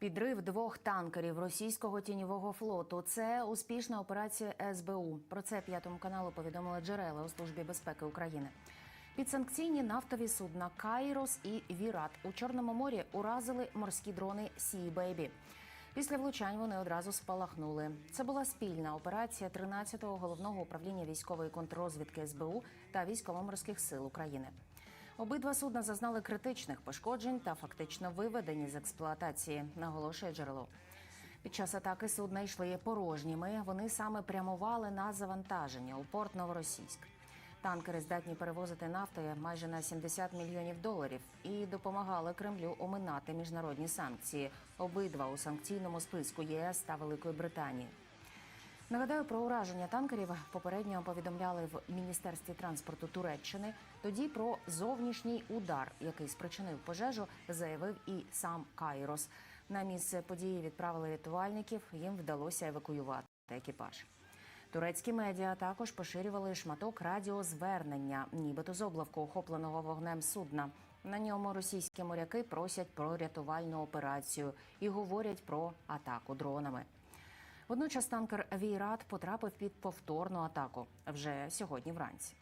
Підрив двох танкерів російського тіньового флоту це успішна операція СБУ. Про це п'ятому каналу повідомили джерела у службі безпеки України. Підсанкційні нафтові судна Кайрос і Вірат у Чорному морі уразили морські дрони Сі Бейбі. Після влучань вони одразу спалахнули. Це була спільна операція 13-го головного управління військової контррозвідки СБУ та військово-морських сил України. Обидва судна зазнали критичних пошкоджень та фактично виведені з експлуатації, наголошує джерело. Під час атаки судна йшли порожніми. Вони саме прямували на завантаження у порт Новоросійськ. Танкери здатні перевозити нафту майже на 70 мільйонів доларів і допомагали Кремлю оминати міжнародні санкції. Обидва у санкційному списку ЄС та Великої Британії. Нагадаю, про ураження танкерів попередньо повідомляли в міністерстві транспорту Туреччини. Тоді про зовнішній удар, який спричинив пожежу, заявив і сам Кайрос. На місце події відправили рятувальників. Їм вдалося евакуювати екіпаж. Турецькі медіа також поширювали шматок радіозвернення, нібито з облавку охопленого вогнем судна. На ньому російські моряки просять про рятувальну операцію і говорять про атаку дронами. Водночас танкер Війрат потрапив під повторну атаку вже сьогодні вранці.